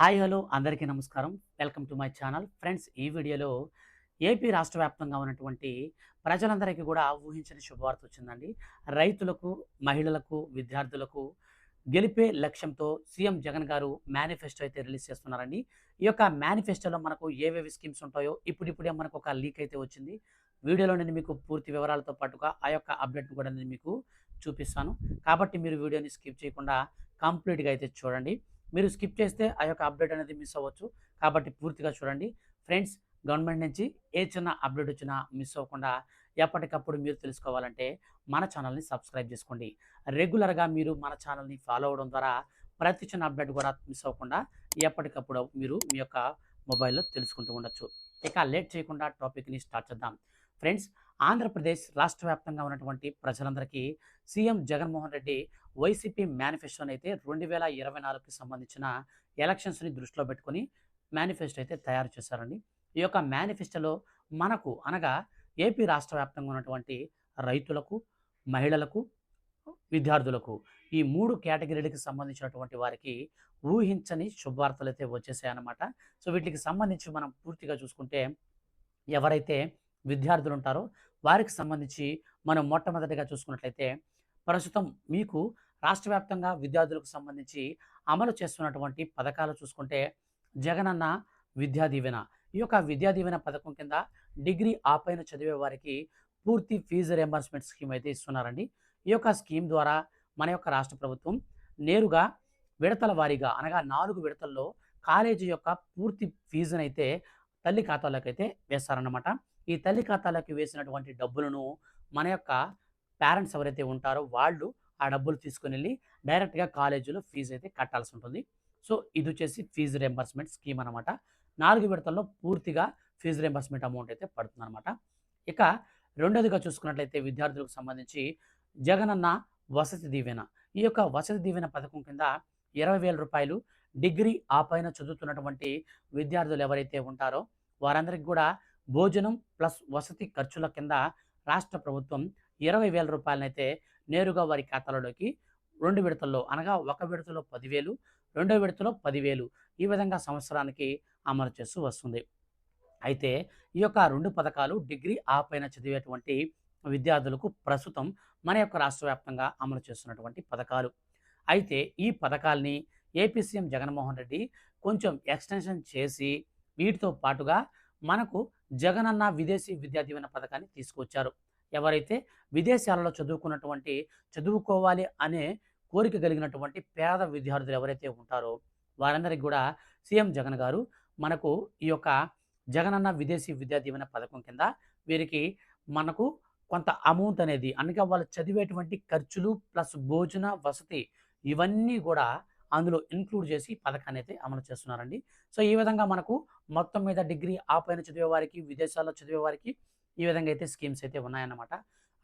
Hi hello అందరికీ నమస్కారం. Welcome to my channel. Friends ఈ వీడియోలో ఏపీ రాష్ట్ర వ్యాప్తంగా ఉన్నటువంటి ప్రజలందరికీ కూడా ఊహించని శుభవార్త వచ్చిందండి. రైతులకు మహిళలకు విద్యార్థులకు గెలిపే లక్ష్యంతో సీఎం జగన్ గారు మేనిఫెస్టో అయితే రిలీజ్ చేస్తున్నారండి. ఈ యొక్క మేనిఫెస్టోలో మనకు ఏవేవి స్కీమ్స్ ఉంటాయో ఇప్పుడిప్పుడే మనకు ఒక లీక్ అయితే వచ్చింది. వీడియోలో నేను మీకు పూర్తి వివరాలతో పాటుగా ఆ యొక్క అప్డేట్ కూడా నేను మీకు చూపిస్తాను. కాబట్టి మీరు వీడియోని స్కిప్ చేయకుండా కంప్లీట్గా అయితే చూడండి. మీరు స్కిప్ చేస్తే ఆ యొక్క అప్డేట్ అనేది మిస్ అవ్వచ్చు. కాబట్టి పూర్తిగా చూడండి. ఫ్రెండ్స్ గవర్నమెంట్ నుంచి ఏ చిన్న అప్డేట్ వచ్చినా మిస్ అవ్వకుండా ఎప్పటికప్పుడు మీరు తెలుసుకోవాలంటే మన ఛానల్ని సబ్స్క్రైబ్ చేసుకోండి. రెగ్యులర్గా మీరు మన ఛానల్ని ఫాలో అవ్వడం ద్వారా ప్రతి చిన్న అప్డేట్ కూడా మిస్ అవ్వకుండా ఎప్పటికప్పుడు మీరు మీ యొక్క మొబైల్లో తెలుసుకుంటూ ఉండొచ్చు. ఇక లేట్ చేయకుండా టాపిక్ని స్టార్ట్ చేద్దాం. ఫ్రెండ్స్ ఆంధ్రప్రదేశ్ రాష్ట్ర వ్యాప్తంగా ఉన్నటువంటి ప్రజలందరికీ సీఎం జగన్మోహన్ రెడ్డి వైసీపీ మేనిఫెస్టోని అయితే రెండు వేల ఇరవై నాలుగుకి సంబంధించిన ఎలక్షన్స్ని దృష్టిలో పెట్టుకొని మేనిఫెస్టో అయితే తయారు చేశారండి. ఈ యొక్క మేనిఫెస్టోలో మనకు అనగా ఏపీ రాష్ట్ర వ్యాప్తంగా ఉన్నటువంటి రైతులకు మహిళలకు విద్యార్థులకు ఈ మూడు కేటగిరీలకు సంబంధించినటువంటి వారికి ఊహించని శుభవార్తలు అయితే వచ్చేసాయన్నమాట. సో వీటికి సంబంధించి మనం పూర్తిగా చూసుకుంటే ఎవరైతే విద్యార్థులు ఉంటారో వారికి సంబంధించి మనం మొట్టమొదటిగా చూసుకున్నట్లయితే ప్రస్తుతం మీకు రాష్ట్ర వ్యాప్తంగా విద్యార్థులకు సంబంధించి అమలు చేస్తున్నటువంటి పథకాలు చూసుకుంటే జగనన్న విద్యా దీవెన. ఈ యొక్క విద్యా దీవెన పథకం కింద డిగ్రీ ఆపైన చదివే వారికి పూర్తి ఫీజు రియంబర్స్మెంట్ స్కీమ్ అయితే ఇస్తున్నారండి. ఈ యొక్క స్కీమ్ ద్వారా మన యొక్క రాష్ట్ర ప్రభుత్వం నేరుగా విడతల వారీగా అనగా నాలుగు విడతల్లో కాలేజీ యొక్క పూర్తి ఫీజునైతే అయితే తల్లి ఖాతాలోకి అయితే వేస్తారన్నమాట. ఈ తల్లి ఖాతాలోకి వేసినటువంటి డబ్బులను మన యొక్క పేరెంట్స్ ఎవరైతే ఉంటారో వాళ్ళు ఆ డబ్బులు తీసుకుని వెళ్ళి డైరెక్ట్గా కాలేజీలో ఫీజు అయితే కట్టాల్సి ఉంటుంది. సో ఇది వచ్చేసి ఫీజు రియంబర్స్మెంట్ స్కీమ్ అనమాట నాలుగు విడతల్లో పూర్తిగా ఫీజు రియంబర్స్మెంట్ అమౌంట్ అయితే పడుతుందన్నమాట. ఇక రెండోదిగా చూసుకున్నట్లయితే విద్యార్థులకు సంబంధించి జగనన్న వసతి దీవెన. ఈ యొక్క వసతి దీవెన పథకం కింద ఇరవై వేల రూపాయలు డిగ్రీ ఆ పైన చదువుతున్నటువంటి విద్యార్థులు ఎవరైతే ఉంటారో వారందరికీ కూడా భోజనం ప్లస్ వసతి ఖర్చుల కింద రాష్ట్ర ప్రభుత్వం ఇరవై వేల రూపాయలనైతే నేరుగా వారి ఖాతాలలోకి రెండు విడతల్లో అనగా ఒక విడతలో పదివేలు రెండో విడతలో పదివేలు ఈ విధంగా సంవత్సరానికి అమలు చేస్తూ వస్తుంది. అయితే ఈ యొక్క రెండు పథకాలు డిగ్రీ ఆ పైన చదివేటువంటి విద్యార్థులకు ప్రస్తుతం మన యొక్క రాష్ట్ర వ్యాప్తంగా అమలు చేస్తున్నటువంటి పథకాలు. అయితే ఈ పథకాల్ని ఏపీ సీఎం జగన్మోహన్ రెడ్డి కొంచెం ఎక్స్టెన్షన్ చేసి వీటితో పాటుగా మనకు జగనన్న విదేశీ విద్యా దీవెన పథకాన్ని తీసుకొచ్చారు. ఎవరైతే విదేశాలలో చదువుకున్నటువంటి చదువుకోవాలి అనే కోరిక కలిగినటువంటి పేద విద్యార్థులు ఎవరైతే ఉంటారో వారందరికీ కూడా సీఎం జగన్ గారు మనకు ఈ యొక్క జగనన్న విదేశీ విద్యా దీవెన పథకం కింద వీరికి మనకు కొంత అమౌంట్ అనేది అనగా వాళ్ళు చదివేటువంటి ఖర్చులు ప్లస్ భోజన వసతి ఇవన్నీ కూడా అందులో ఇంక్లూడ్ చేసి పథకాన్ని అయితే అమలు చేస్తున్నారండి. సో ఈ విధంగా మనకు మొత్తం మీద డిగ్రీ ఆ పైన చదివే వారికి విదేశాల్లో చదివే వారికి ఈ విధంగా అయితే స్కీమ్స్ అయితే ఉన్నాయన్నమాట.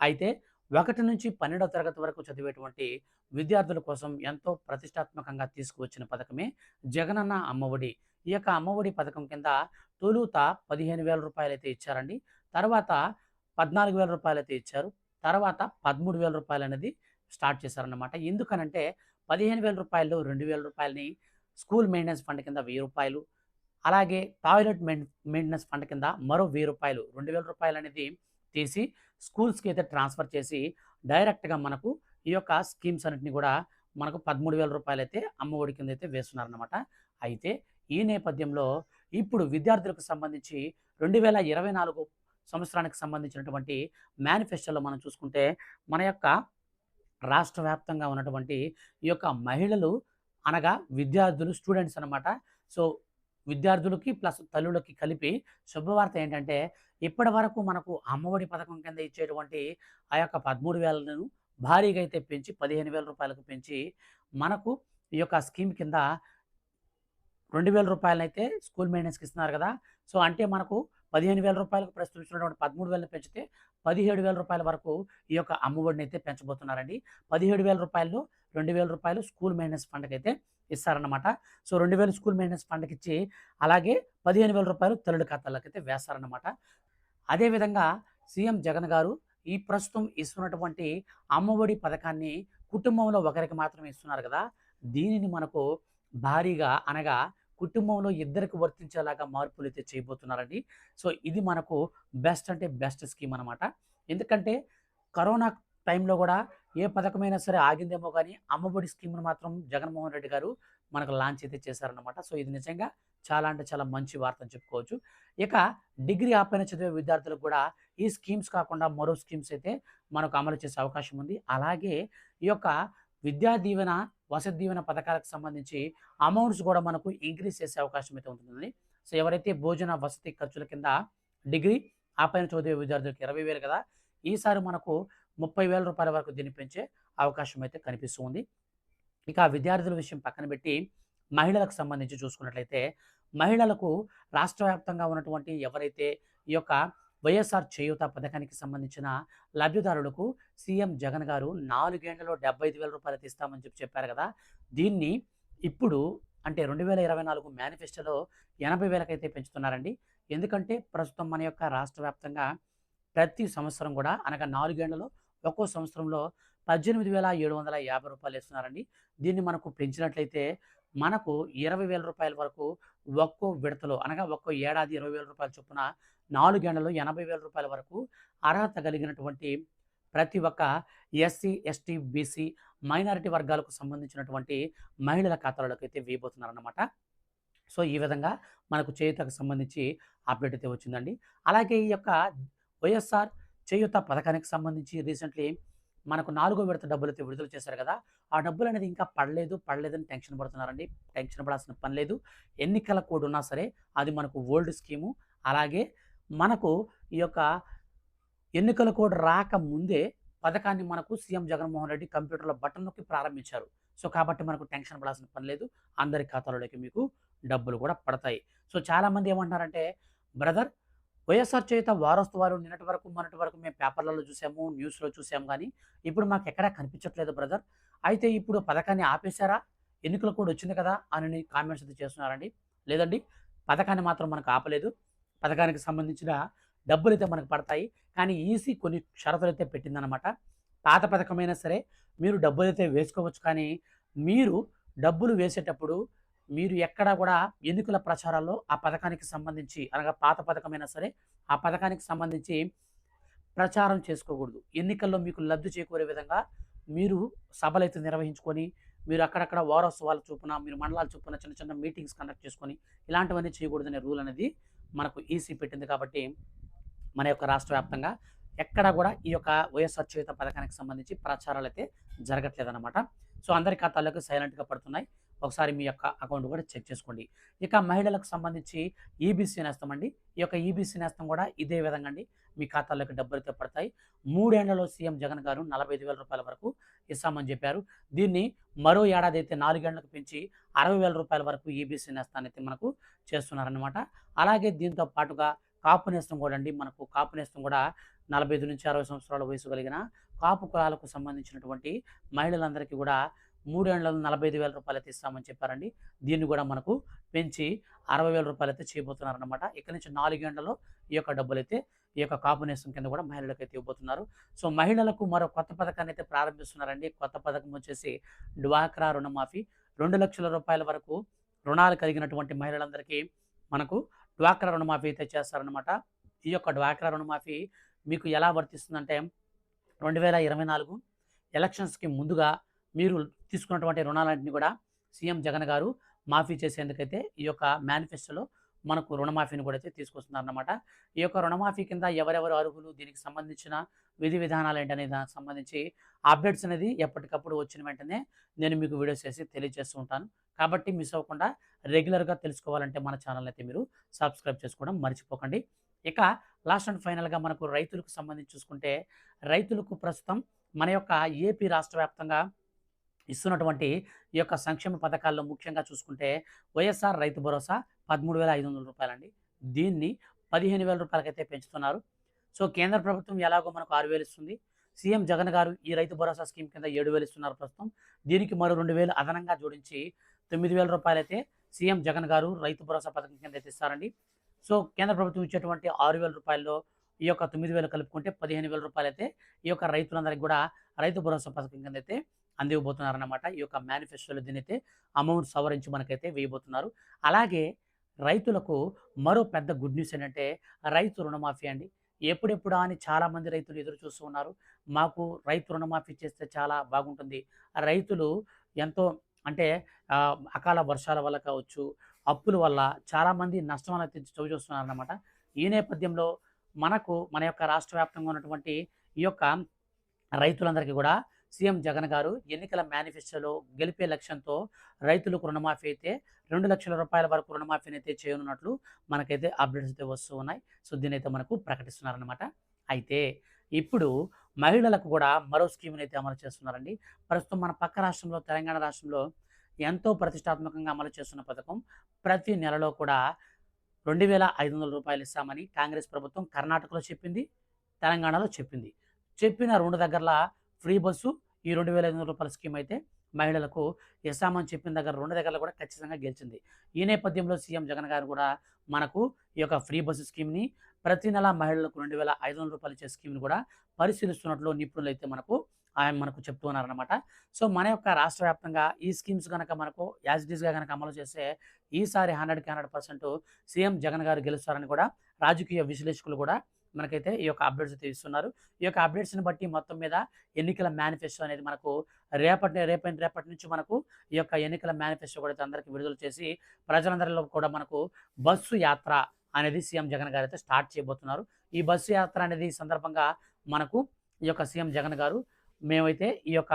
అయితే ఒకటి నుంచి పన్నెండవ తరగతి వరకు చదివేటువంటి విద్యార్థుల కోసం ఎంతో ప్రతిష్టాత్మకంగా తీసుకువచ్చిన పథకమే జగనన్న అమ్మఒడి. ఈ యొక్క అమ్మఒడి పథకం కింద తొలుత పదిహేను వేల రూపాయలు అయితే ఇచ్చారండి. తర్వాత పద్నాలుగు వేల రూపాయలు అయితే ఇచ్చారు. తర్వాత పదమూడు వేల రూపాయలు అనేది స్టార్ట్ చేశారన్నమాట. ఎందుకనంటే పదిహేను వేల రూపాయలు రెండు వేల రూపాయలని స్కూల్ మెయింటెనెన్స్ ఫండ్ కింద వెయ్యి రూపాయలు అలాగే టాయిలెట్ మెయింటెనెన్స్ ఫండ్ కింద మరో వెయ్యి రూపాయలు రెండు వేల రూపాయలు అనేది తీసి స్కూల్స్కి అయితే ట్రాన్స్ఫర్ చేసి డైరెక్ట్గా మనకు ఈ యొక్క స్కీమ్స్ అన్నింటినీ కూడా మనకు పదమూడు వేల రూపాయలు అయితే అమ్మఒడి కింద అయితే వేస్తున్నారన్నమాట. అయితే ఈ నేపథ్యంలో ఇప్పుడు విద్యార్థులకు సంబంధించి రెండు వేల ఇరవై నాలుగు సంవత్సరానికి సంబంధించినటువంటి మేనిఫెస్టోలో మనం చూసుకుంటే మన యొక్క రాష్ట్ర వ్యాప్తంగా ఉన్నటువంటి ఈ యొక్క మహిళలు అనగా విద్యార్థులు స్టూడెంట్స్ అనమాట సో విద్యార్థులకి ప్లస్ తల్లులకి కలిపి శుభవార్త ఏంటంటే ఇప్పటి వరకు మనకు అమ్మఒడి పథకం కింద ఇచ్చేటువంటి ఆ యొక్క పదమూడు వేలను భారీగా అయితే పెంచి పదిహేను వేల రూపాయలకు పెంచి మనకు ఈ యొక్క స్కీమ్ కింద రెండు వేల రూపాయలనైతే స్కూల్ మెయింటెనెన్స్కి ఇస్తున్నారు కదా. సో అంటే మనకు పదిహేను వేల రూపాయలకు ప్రస్తుతం ఇస్తున్నటువంటి పదమూడు వేలను పెంచితే పదిహేడు వేల రూపాయల వరకు ఈ యొక్క అమ్మఒడిని అయితే పెంచబోతున్నారండి. పదిహేడు వేల రూపాయలు రెండు వేల రూపాయలు స్కూల్ మెయింటెనెన్స్ ఫండ్కి అయితే ఇస్తారన్నమాట. సో రెండు వేలు స్కూల్ మెయింటెనెన్స్ ఫండ్కి ఇచ్చి అలాగే పదిహేను వేల రూపాయలు తల్లుడి ఖాతాలకు అయితే వేస్తారన్నమాట అదేవిధంగా సీఎం జగన్ గారు ఈ ప్రస్తుతం ఇస్తున్నటువంటి అమ్మఒడి పథకాన్ని కుటుంబంలో ఒకరికి మాత్రమే ఇస్తున్నారు కదా దీనిని మనకు భారీగా అనగా కుటుంబంలో ఇద్దరికి వర్తించేలాగా మార్పులు అయితే చేయబోతున్నారండి. సో ఇది మనకు బెస్ట్ అంటే బెస్ట్ స్కీమ్ అనమాట ఎందుకంటే కరోనా టైంలో కూడా ఏ పథకమైనా సరే ఆగిందేమో కానీ అమ్మఒడి స్కీమ్ను మాత్రం జగన్మోహన్ రెడ్డి గారు మనకు లాంచ్ అయితే చేశారనమాట సో ఇది నిజంగా చాలా అంటే చాలా మంచి వార్త అని చెప్పుకోవచ్చు. ఇక డిగ్రీ ఆపైన చదివే విద్యార్థులకు కూడా ఈ స్కీమ్స్ కాకుండా మరో స్కీమ్స్ అయితే మనకు అమలు చేసే అవకాశం ఉంది. అలాగే ఈ యొక్క విద్యా దీవెన వసతి దీవెన పథకాలకు సంబంధించి అమౌంట్స్ కూడా మనకు ఇంక్రీజ్ చేసే అవకాశం అయితే ఉంటుందండి. సో ఎవరైతే భోజన వసతి ఖర్చుల కింద డిగ్రీ ఆపైన చదివే విద్యార్థులకు ఇరవై వేలు కదా ఈసారి మనకు ముప్పై వేల రూపాయల వరకు దీన్ని పెంచే అవకాశం అయితే కనిపిస్తుంది. ఇక విద్యార్థుల విషయం పక్కన పెట్టి మహిళలకు సంబంధించి చూసుకున్నట్లయితే మహిళలకు రాష్ట్ర వ్యాప్తంగా ఉన్నటువంటి ఎవరైతే ఈ యొక్క వైఎస్ఆర్ చేయూత పథకానికి సంబంధించిన లబ్ధిదారులకు సీఎం జగన్ గారు నాలుగేళ్ళలో డెబ్బై ఐదు వేల రూపాయలు ఇస్తామని చెప్పి చెప్పారు కదా దీన్ని ఇప్పుడు అంటే రెండు వేల ఇరవై నాలుగు మేనిఫెస్టోలో ఎనభై వేలకైతే పెంచుతున్నారండి. ఎందుకంటే ప్రస్తుతం మన యొక్క రాష్ట్ర వ్యాప్తంగా ప్రతి సంవత్సరం కూడా అనగా నాలుగేళ్ళలో ఒక్కో సంవత్సరంలో పద్దెనిమిది వేల ఏడు వందల యాభై రూపాయలు ఇస్తున్నారండి. దీన్ని మనకు పెంచినట్లయితే మనకు ఇరవై వేల రూపాయల వరకు ఒక్కో విడతలో అనగా ఒక్కో ఏడాది ఇరవై వేల రూపాయల చొప్పున నాలుగేళ్ళలో ఎనభై వేల రూపాయల వరకు అర్హత కలిగినటువంటి ప్రతి ఒక్క ఎస్సీ ఎస్టీ బీసీ మైనారిటీ వర్గాలకు సంబంధించినటువంటి మహిళల ఖాతాలకు అయితే వేయబోతున్నారన్నమాట. సో ఈ విధంగా మనకు చేయుతకు సంబంధించి అప్డేట్ అయితే వచ్చిందండి. అలాగే ఈ యొక్క వైఎస్ఆర్ చేయుత పథకానికి సంబంధించి రీసెంట్లీ మనకు నాలుగో విడత డబ్బులు అయితే విడుదల చేశారు కదా ఆ డబ్బులు అనేది ఇంకా పడలేదు పడలేదని టెన్షన్ పడుతున్నారండి. టెన్షన్ పడాల్సిన పని లేదు. ఎన్నికల కోడ్ ఉన్నా సరే అది మనకు ఓల్డ్ స్కీము. అలాగే మనకు ఈ యొక్క ఎన్నికల కోడ్ రాక ముందే పథకాన్ని మనకు సీఎం జగన్మోహన్ రెడ్డి కంప్యూటర్లో బటన్ నొక్కి ప్రారంభించారు. సో కాబట్టి మనకు టెన్షన్ పడాల్సిన పని లేదు. అందరి ఖాతాలోకి మీకు డబ్బులు కూడా పడతాయి. సో చాలామంది ఏమంటున్నారంటే బ్రదర్ వైఎస్ఆర్ చేత వారస్తువారు నిన్నటి వరకు మొన్నటి వరకు మేము పేపర్లలో చూసాము న్యూస్లో చూసాము కానీ ఇప్పుడు మాకు ఎక్కడా కనిపించట్లేదు బ్రదర్. అయితే ఇప్పుడు పథకాన్ని ఆపేశారా? ఎన్నికలు కూడా వచ్చింది కదా అని కామెంట్స్ అయితే చేస్తున్నారండి. లేదండి పథకాన్ని మాత్రం మనకు ఆపలేదు. పథకానికి సంబంధించిన డబ్బులు అయితే మనకు పడతాయి. కానీ ఈసీ కొన్ని షరతులు అయితే పెట్టిందనమాట పాత పథకమైనా సరే మీరు డబ్బులు అయితే వేసుకోవచ్చు కానీ మీరు డబ్బులు వేసేటప్పుడు మీరు ఎక్కడా కూడా ఎన్నికల ప్రచారాల్లో ఆ పథకానికి సంబంధించి అనగా పాత పథకమైనా సరే ఆ పథకానికి సంబంధించి ప్రచారం చేసుకోకూడదు. ఎన్నికల్లో మీకు లబ్ధి చేకూరే విధంగా మీరు సభలు అయితే నిర్వహించుకొని మీరు అక్కడక్కడ వారోత్సవాల చూపున మీరు మండలాల చూపున చిన్న చిన్న మీటింగ్స్ కండక్ట్ చేసుకొని ఇలాంటివన్నీ చేయకూడదనే రూల్ అనేది మనకు ఈసీ పెట్టింది కాబట్టి మన యొక్క రాష్ట్ర వ్యాప్తంగా ఎక్కడ కూడా ఈ యొక్క వైఎస్ఆర్ చేత పథకానికి సంబంధించి ప్రచారాలు అయితే జరగట్లేదన్నమాట. సో అందరి ఖాతాలకు సైలెంట్గా పడుతున్నాయి. ఒకసారి మీ యొక్క అకౌంట్ కూడా చెక్ చేసుకోండి. ఇక మహిళలకు సంబంధించి ఈబీసీ నేస్తం అండి. ఈ యొక్క ఈబీసీ నేస్తం కూడా ఇదే విధంగా అండి. మీ ఖాతాలోకి డబ్బులు అయితే పడతాయి. మూడేళ్ళలో సీఎం జగన్ గారు నలభై ఐదు వేల రూపాయల వరకు ఇస్తామని చెప్పారు. దీన్ని మరో ఏడాది అయితే నాలుగేళ్ళకు పెంచి అరవై వేల రూపాయల వరకు ఈబీసీ నేస్తాన్ని అయితే మనకు చేస్తున్నారనమాట అలాగే దీంతో పాటుగా కాపు నేస్తం కూడా అండి. మనకు కాపు నేస్తం కూడా నలభై ఐదు నుంచి అరవై సంవత్సరాల వయసు కలిగిన కాపు కులాలకు సంబంధించినటువంటి మహిళలందరికీ కూడా మూడేళ్ళలో నలభై ఐదు వేల రూపాయలు అయితే ఇస్తామని చెప్పారండి. దీన్ని కూడా మనకు పెంచి అరవై వేల రూపాయలు అయితే చేయబోతున్నారనమాట ఇక్కడ నుంచి నాలుగేళ్ళలో ఈ యొక్క డబ్బులు అయితే ఈ యొక్క కాపునేశం కింద కూడా మహిళలకు అయితే ఇవ్వబోతున్నారు. సో మహిళలకు మరో కొత్త పథకాన్ని అయితే ప్రారంభిస్తున్నారండి. కొత్త పథకం వచ్చేసి డ్వాక్రా రుణమాఫీ. రెండు లక్షల రూపాయల వరకు రుణాలు కలిగినటువంటి మహిళలందరికీ మనకు డ్వాక్రా రుణమాఫీ అయితే చేస్తారనమాట ఈ యొక్క డ్వాక్రా రుణమాఫీ మీకు ఎలా వర్తిస్తుందంటే రెండు వేల ఇరవై నాలుగు ఎలక్షన్స్కి ముందుగా మీరు తీసుకున్నటువంటి రుణాలన్నింటినీ కూడా సీఎం జగన్ గారు మాఫీ చేసేందుకైతే ఈ యొక్క మేనిఫెస్టోలో మనకు రుణమాఫీని కూడా అయితే తీసుకొస్తున్నారన్నమాట. ఈ యొక్క రుణమాఫీ కింద ఎవరెవరు అర్హులు దీనికి సంబంధించిన విధి విధానాలు ఏంటనే దానికి సంబంధించి అప్డేట్స్ అనేది ఎప్పటికప్పుడు వచ్చిన వెంటనే నేను మీకు వీడియోస్ చేసి తెలియజేస్తూ ఉంటాను. కాబట్టి మిస్ అవ్వకుండా రెగ్యులర్గా తెలుసుకోవాలంటే మన ఛానల్ అయితే మీరు సబ్స్క్రైబ్ చేసుకోవడం మర్చిపోకండి. ఇక లాస్ట్ అండ్ ఫైనల్గా మనకు రైతులకు సంబంధించి చూసుకుంటే రైతులకు ప్రస్తుతం మన యొక్క ఏపీ రాష్ట్ర వ్యాప్తంగా ఇస్తున్నటువంటి ఈ యొక్క సంక్షేమ పథకాల్లో ముఖ్యంగా చూసుకుంటే వైఎస్ఆర్ రైతు భరోసా పదమూడు వేల ఐదు వందల రూపాయలండి. దీన్ని పదిహేను వేల రూపాయలకైతే పెంచుతున్నారు. సో కేంద్ర ప్రభుత్వం ఎలాగో మనకు ఆరు వేలు ఇస్తుంది. సీఎం జగన్ గారు ఈ రైతు భరోసా స్కీమ్ కింద ఏడు వేలు ఇస్తున్నారు ప్రస్తుతం. దీనికి మరో రెండు వేలు అదనంగా జోడించి తొమ్మిది వేల రూపాయలైతే సీఎం జగన్ గారు రైతు భరోసా పథకం కింద అయితే ఇస్తారండి. సో కేంద్ర ప్రభుత్వం ఇచ్చేటువంటి ఆరు వేల రూపాయల్లో ఈ యొక్క తొమ్మిది వేలు కలుపుకుంటే పదిహేను వేల రూపాయలు అయితే ఈ యొక్క రైతులందరికీ కూడా రైతు భరోసా పథకం కింద అయితే అందివ్వబోతున్నారన్నమాట ఈ యొక్క మేనిఫెస్టోలో దీనైతే అమౌంట్ సవరించి మనకైతే వేయబోతున్నారు. అలాగే రైతులకు మరో పెద్ద గుడ్ న్యూస్ ఏంటంటే రైతు రుణమాఫీ అండి. ఎప్పుడెప్పుడా అని చాలామంది రైతులు ఎదురు చూస్తూ ఉన్నారు. మాకు రైతు రుణమాఫీ చేస్తే చాలా బాగుంటుంది. రైతులు ఎంతో అంటే అకాల వర్షాల వల్ల కావచ్చు అప్పుల వల్ల చాలామంది నష్టం అనేది చవి చూస్తున్నారన్నమాట. ఈ నేపథ్యంలో మనకు మన యొక్క రాష్ట్ర వ్యాప్తంగా ఉన్నటువంటి ఈ యొక్క రైతులందరికీ కూడా సీఎం జగన్ గారు ఎన్నికల మేనిఫెస్టోలో గెలిపే లక్ష్యంతో రైతులకు రుణమాఫీ అయితే రెండు లక్షల రూపాయల వరకు రుణమాఫీని అయితే చేయనున్నట్లు మనకైతే అప్డేట్స్ అయితే వస్తూ ఉన్నాయి. సో దీని అయితే మనకు ప్రకటిస్తున్నారనమాట అయితే ఇప్పుడు మహిళలకు కూడా మరో స్కీమ్ని అయితే అమలు చేస్తున్నారండి. ప్రస్తుతం మన పక్క రాష్ట్రంలో తెలంగాణ రాష్ట్రంలో ఎంతో ప్రతిష్టాత్మకంగా అమలు చేస్తున్న పథకం ప్రతి నెలలో కూడా రెండు వేల ఐదు వందల రూపాయలు ఇస్తామని కాంగ్రెస్ ప్రభుత్వం కర్ణాటకలో చెప్పింది తెలంగాణలో చెప్పింది. చెప్పిన రెండు దగ్గరలా ఫ్రీ బస్సు ఈ రెండు వేల ఐదు వందల రూపాయల స్కీమ్ అయితే మహిళలకు ఇస్తామని చెప్పిన దగ్గర రెండు దగ్గర కూడా ఖచ్చితంగా గెలిచింది. ఈ నేపథ్యంలో సీఎం జగన్ గారు కూడా మనకు ఈ యొక్క ఫ్రీ బస్సు స్కీమ్ని ప్రతి నెల మహిళలకు రెండు వేల ఐదు వందల రూపాయలు ఇచ్చే స్కీమ్ని కూడా పరిశీలిస్తున్నట్లు నిపుణులు అయితే మనకు ఆయన మనకు చెప్తూ ఉన్నారనమాట సో మన యొక్క రాష్ట్ర వ్యాప్తంగా ఈ స్కీమ్స్ కనుక మనకు యాజ్ ఇట్ ఈస్గా కనుక అమలు చేస్తే ఈసారి హండ్రెడ్కి హండ్రెడ్ పర్సెంట్ సీఎం జగన్ గారు గెలుస్తారని కూడా రాజకీయ విశ్లేషకులు కూడా మనకైతే ఈ యొక్క అప్డేట్స్ అయితే ఇస్తున్నారు ఈ యొక్క అప్డేట్స్ని బట్టి మొత్తం మీద ఎన్నికల మేనిఫెస్టో అనేది మనకు రేపటి రేపటి రేపటి నుంచి మనకు ఈ యొక్క ఎన్నికల మేనిఫెస్టో కూడా అందరికీ విడుదల చేసి ప్రజలందరిలో కూడా మనకు బస్సు యాత్ర అనేది సీఎం జగన్ గారు అయితే స్టార్ట్ చేయబోతున్నారు. ఈ బస్సు యాత్ర అనేది ఈ సందర్భంగా మనకు ఈ యొక్క సీఎం జగన్ గారు మేమైతే ఈ యొక్క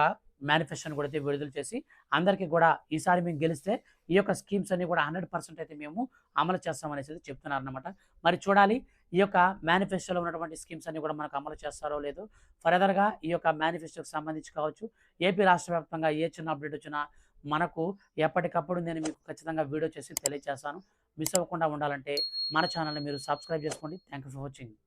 మేనిఫెస్టోని కూడా అయితే విడుదల చేసి అందరికీ కూడా ఈసారి మేము గెలిస్తే ఈ యొక్క స్కీమ్స్ అన్ని కూడా హండ్రెడ్ పర్సెంట్ అయితే మేము అమలు చేస్తామనేసి చెప్తున్నారు అనమాట మరి చూడాలి ఈ యొక్క మేనిఫెస్టోలో ఉన్నటువంటి స్కీమ్స్ అన్ని కూడా మనకు అమలు చేస్తారో లేదు ఫర్దర్గా ఈ యొక్క మేనిఫెస్టోకి సంబంధించి కావచ్చు ఏపీ రాష్ట్ర వ్యాప్తంగా ఏ చిన్న అప్డేట్ వచ్చినా మనకు ఎప్పటికప్పుడు నేను మీకు ఖచ్చితంగా వీడియో చేసి తెలియజేస్తాను మిస్ అవ్వకుండా ఉండాలంటే మన ఛానల్ని మీరు సబ్స్క్రైబ్ చేసుకోండి. Thank you for watching